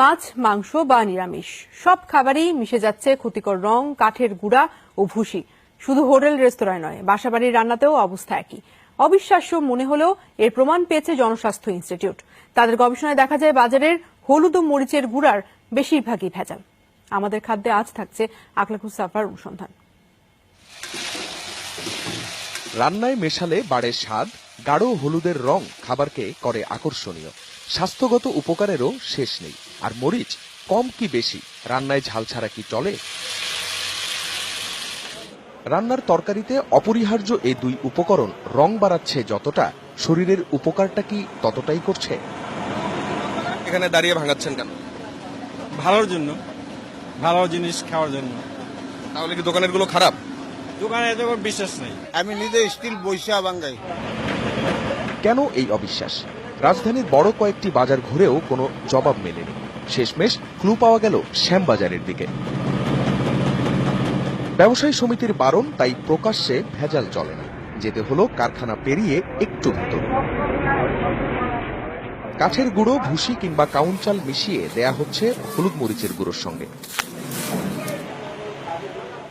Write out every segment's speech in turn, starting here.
মাছ, মাংস বা নিরামিষ। সব খাবারেই মিশে যাচ্ছে ক্ষতিকর রং, কাঠের গুঁড়া ও ভুসি। শুধু হোটেল, রেস্তোরাঁয় নয়, বাসাবাড়ির রান্নাতেও অবস্থা একই। অবিশ্বাস্য মনে হলেও এর প্রমাণ পেয়েছে জনস্বাস্থ্য ইনস্টিটিউট। তাদের গবেষণায় দেখা যায় বাজারের হলুদ ও মরিচের গুঁড়ার বেশিরভাগই ভেজাল। আমাদের খাদ্যে আজ থাকছে আকলাকুস সাফার অনুসন্ধান। রান্নায় মেশালে বাড়ে স্বাদ, গাঢ় হলুদের রং খাবারকে করে আকর্ষণীয়। স্বাস্থ্যগত উপকারেরও শেষ নেই। আর মরিচ কম কি বেশি? রান্নায় ঝাল ছাড়া কি চলে? রান্নার তরকারিতে অপরিহার্য এই দুই উপকরণ রং বাড়াচ্ছে যতটা শরীরের উপকারটা কি ততটাই করছে? এখানে দাঁড়িয়ে ভাঙাচ্ছেন কেন? ভালোর জন্য ভালো জিনিস খাওয়ার জন্য। তাহলে কি দোকানেরগুলো খারাপ? দোকানে এত বিশ্বাস নেই। আমি নিজে স্টিল বৈশা বাঙ্গাই। কেন এই অবিশ্বাস? রাজধানীর বড় কয়েকটি বাজার ঘুরেও কোনো জবাব মেলেনি। শেষমেশ ক্লু পাওয়া গেল শ্যামবাজারের দিকে। ব্যবসায়ী সমিতির বারণ তাই প্রকাশ্যে ভেজাল চলে না। যেতে হলো কারখানা পেরিয়ে একটু ভেতর। কাঠের গুঁড়ো, ভুসি কিংবা কাউনচাল মিশিয়ে দেয়া হচ্ছে হলুদ মরিচের গুঁড়োর সঙ্গে।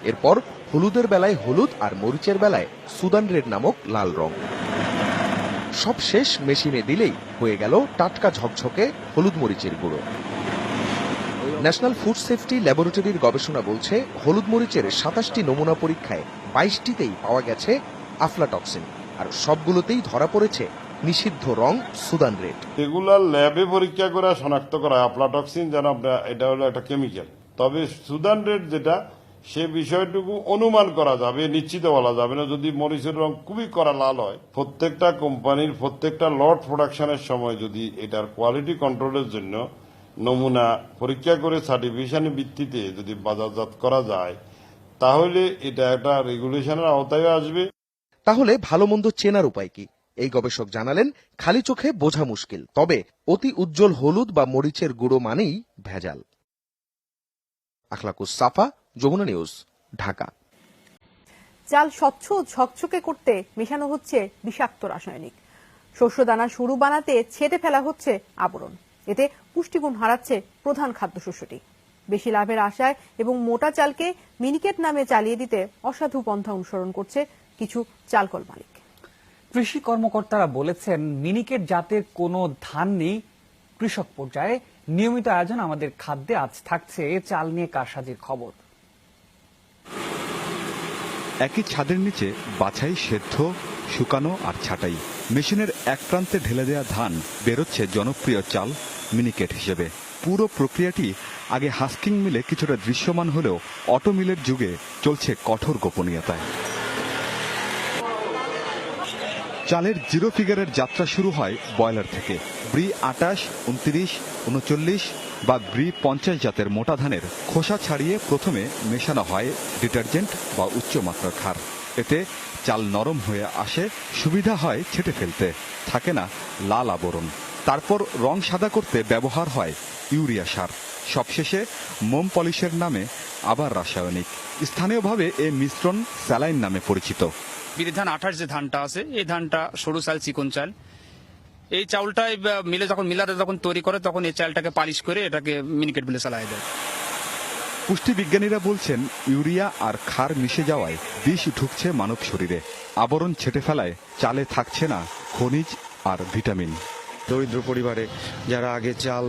এরপর হলুদের বেলায় হলুদ আর মরিচের বেলায় সুদান রেড নামক লাল রং। সব শেষ মেশিনে দিলেই হয়ে গেল টাটকা ঝকঝকে হলুদ মরিচের গুঁড়ো। ন্যাশনাল ফুড সেফটি ল্যাবরেটরির গবেষণা বলছে, হলুদ মরিচের সাতাশটি নমুনা পরীক্ষায় বাইশটিতেই পাওয়া গেছে আফলাটক্সিন, আর সবগুলোতেই ধরা পড়েছে নিষিদ্ধ রং সুদান রেড। এগুলা ল্যাবে পরীক্ষা করে শনাক্ত করা আফলাটক্সিন যেন আমরা এটা হলো একটা কেমিক্যাল। তবে সুদান রেড যেটা, সে বিষয়টুকু অনুমান করা যাবে, নিশ্চিত বলা যাবে না। যদি মরিচের রং খুবই কড়া লাল হয়, প্রত্যেকটা কোম্পানির প্রত্যেকটা লট প্রোডাকশনের সময় যদি এটার কোয়ালিটি কন্ট্রোলের জন্য নমুনা পরীক্ষা করে সার্টিফিকেশনের ভিত্তিতে যদি বাজারজাত করা যায় তাহলে এটা একটা রেগুলেশনের আওতায় আসবে। তাহলে ভালো মন্দ চেনার উপায় কি? এই গবেষক জানালেন খালি চোখে বোঝা মুশকিল তবে অতি উজ্জ্বল হলুদ বা মরিচের গুঁড়ো মানেই ভেজাল। আখলাকুস সাফা যমুনা নিউজ ঢাকা। চাল স্বচ্ছ ঝকঝকে করতে মেশানো হচ্ছে বিষাক্ত রাসায়নিক। শস্যদানা শুরু বানাতে ছেটে ফেলা হচ্ছে আবরণ। এতে পুষ্টিগুণ হারাচ্ছে প্রধান খাদ্যশস্যটি। বেশি লাভের আশায় এবং মোটা চালকে মিনিকেট নামে চালিয়ে দিতে অসাধু পন্থা অনুসরণ করছে কিছু চালকল মালিক। কৃষি কর্মকর্তারা বলেছেন মিনিকেট জাতের কোনো ধান নেই কৃষক পর্যায়ে। নিয়মিত আয়োজন আমাদের খাদ্যে আজ থাকছে চাল নিয়ে কারসাজির খবর। একই ছাদের নিচে বাছাই সেদ্ধ শুকানো আর ছাটাই। মেশিনের এক প্রান্তে ঢেলে দেয়া ধান বেরোচ্ছে জনপ্রিয় চাল মিনিকেট হিসেবে। পুরো প্রক্রিয়াটি আগে হাস্কিং মিলে কিছুটা দৃশ্যমান হলেও অটো মিলের যুগে চলছে কঠোর গোপনীয়তায়। চালের জিরো ফিগারের যাত্রা শুরু হয় বয়লার থেকে। ব্রি আটাশ, উনত্রিশ, উনচল্লিশ বা ব্রি পঞ্চাশ জাতের মোটা ধানের খোসা ছাড়িয়ে প্রথমে মেশানো হয় ডিটারজেন্ট বা উচ্চমাত্রার ক্ষার এতে চাল নরম হয়ে আসে, সুবিধা হয় ছেটে ফেলতে। থাকে না লাল আবরণ। তারপর রং সাদা করতে ব্যবহার হয় ইউরিয়া সার। সবশেষে মোম পলিশের নামে আবার রাসায়নিক। স্থানীয়ভাবে এ মিশ্রণ স্যালাইন নামে পরিচিত। বিরি ধান আঠাশ যে ধানটা আছে এই ধানটা সরু চাল চিকন চাল। এই চাউলটাই মিলে যখন মিলারে যখন তৈরি করে তখন এই চালটাকে পালিশ করে এটাকে মিনিকেট মিলে চালায় দেয়। পুষ্টিবিজ্ঞানীরা বলছেন ইউরিয়া আর ক্ষার মিশে যাওয়ায় বিষ ঢুকছে মানব শরীরে। আবরণ ছেটে ফেলায় চালে থাকছে না খনিজ আর ভিটামিন। দরিদ্র পরিবারে যারা আগে চাল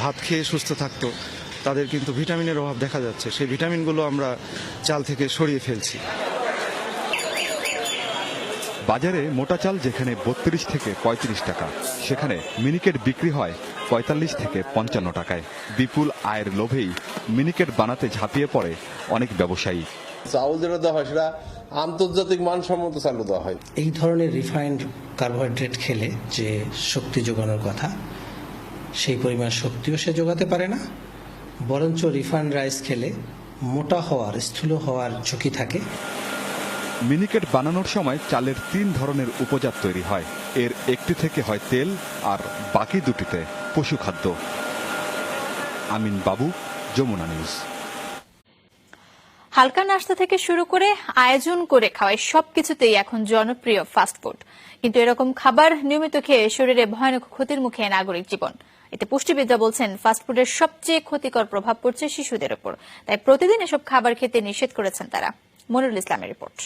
ভাত খেয়ে সুস্থ থাকতো, তাদের কিন্তু ভিটামিনের অভাব দেখা যাচ্ছে। সেই ভিটামিনগুলো আমরা চাল থেকে সরিয়ে ফেলছি। বাজারে মোটা চাল যেখানে বত্রিশ থেকে পঁয়ত্রিশ টাকা, সেখানে মিনিকেট বিক্রি হয় পঁয়তাল্লিশ থেকে পঞ্চান্ন টাকায়। বিপুল আয়ের লোভেই মিনিকেট বানাতে ঝাঁপিয়ে পড়ে অনেক ব্যবসায়ী। চাউল যেটা দেওয়া হয় সেটা আন্তর্জাতিক মানসম্মত চালু দেওয়া হয়। এই ধরনের রিফাইন্ড কার্বোহাইড্রেট খেলে যে শক্তি যোগানোর কথা সেই পরিমাণ শক্তিও সে যোগাতে পারে না বরঞ্চ রিফাইন্ড রাইস খেলে মোটা হওয়ার স্থূল হওয়ার ঝুঁকি থাকে। মিনিকেট বানানোর সময় চালের তিন ধরনের উপজাত তৈরি হয়। এর একটি থেকে হয় তেল আর বাকি দুটিতে পশু খাদ্য আমিন বাবু যমুনা নিউজ। হালকা নাস্তা থেকে শুরু করে আয়োজন করে খাওয়াই সবকিছুতেই এখন জনপ্রিয় ফাস্টফুড কিন্তু এরকম খাবার নিয়মিত খেয়ে শরীরে ভয়ানক ক্ষতির মুখে নাগরিক জীবন। এতে পুষ্টিবিদরা বলছেন ফাস্টফুডের সবচেয়ে ক্ষতিকর প্রভাব পড়ছে শিশুদের উপর। তাই প্রতিদিন এসব খাবার খেতে নিষেধ করেছেন তারা। মনিরুল ইসলামের রিপোর্ট।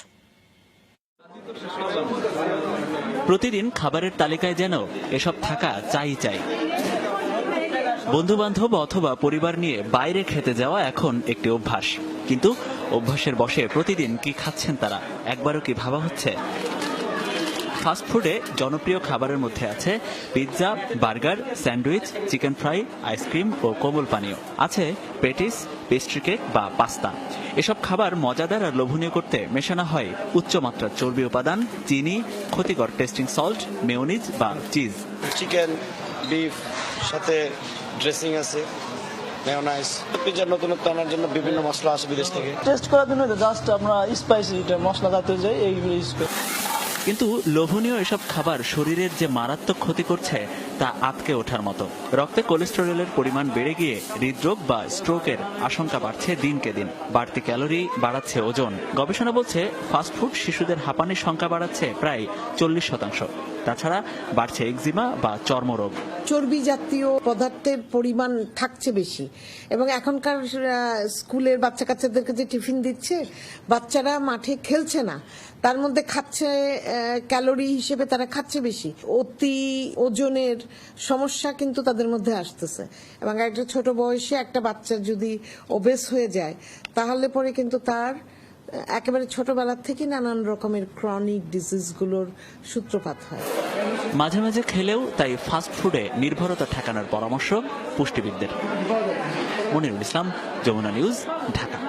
প্রতিদিন খাবারের তালিকায় যেন এসব থাকা চাই চাই। বন্ধু বান্ধব অথবা পরিবার নিয়ে বাইরে খেতে যাওয়া এখন একটি অভ্যাস। কিন্তু অভ্যাসের বসে প্রতিদিন কি খাচ্ছেন তারা? একবারও কি ভাবা হচ্ছে? ফাস্টফুডে জনপ্রিয় খাবারের মধ্যে আছে pizza burger sandwich chicken fry ice cream ও কোমল পানীয়। আছে পেটিস পেস্ট্রি কেক বা পাস্তা এসব খাবার মজাদার আর লোভনীয় করতে মেশানো হয় উচ্চমাত্রার চর্বি উপাদান, চিনি, ক্ষতিকর টেস্টিং সল্ট মেয়নিজ বা চিজ চিকেন বিফ সাথে ড্রেসিং আছে। মেয়োনাইজ পিজার নতুনত্ব আনার জন্য বিভিন্ন মশলা আসে বিদেশ থেকে। টেস্ট করার জন্য জাস্ট আমরা স্পাইসি মশলা জাতীয় যাই এইগুলো ইউজ করি। কিন্তু লোভনীয় এসব খাবার শরীরের যে মারাত্মক ক্ষতি করছে তা আটকে ওঠার মতো। রক্তে কোলেস্টেরলের পরিমাণ বেড়ে গিয়ে হৃদরোগ বা স্ট্রোকের আশঙ্কা বাড়ছে দিনকে দিন। বাড়তি ক্যালোরি বাড়াচ্ছে ওজন। গবেষণা বলছে ফাস্টফুড শিশুদের হাঁপানির সংখ্যা বাড়াচ্ছে প্রায় চল্লিশ শতাংশ। তাছাড়া বাড়ছে এক্সিমা বা চর্মরোগ। চর্বি জাতীয় পদার্থের পরিমাণ থাকছে বেশি। এবং এখনকার স্কুলের বাচ্চা কাচ্চাদেরকে যে টিফিন দিচ্ছে, বাচ্চারা মাঠে খেলছে না। তার মধ্যে খাচ্ছে ক্যালোরি হিসেবে তারা খাচ্ছে বেশি। অতি ওজনের সমস্যা কিন্তু তাদের মধ্যে আসতেছে। এবং একটা ছোট বয়সে একটা বাচ্চা যদি ওবেস হয়ে যায়, তাহলে পরে কিন্তু তার একেবারে ছোটবেলার থেকে নানান রকমের ক্রনিক ডিজিজগুলোর সূত্রপাত হয়। মাঝে মাঝে খেলেও তাই ফাস্ট ফুডে নির্ভরতা ঠেকানোর পরামর্শ পুষ্টিবিদদের। মনিরুল ইসলাম, যমুনা নিউজ ঢাকা।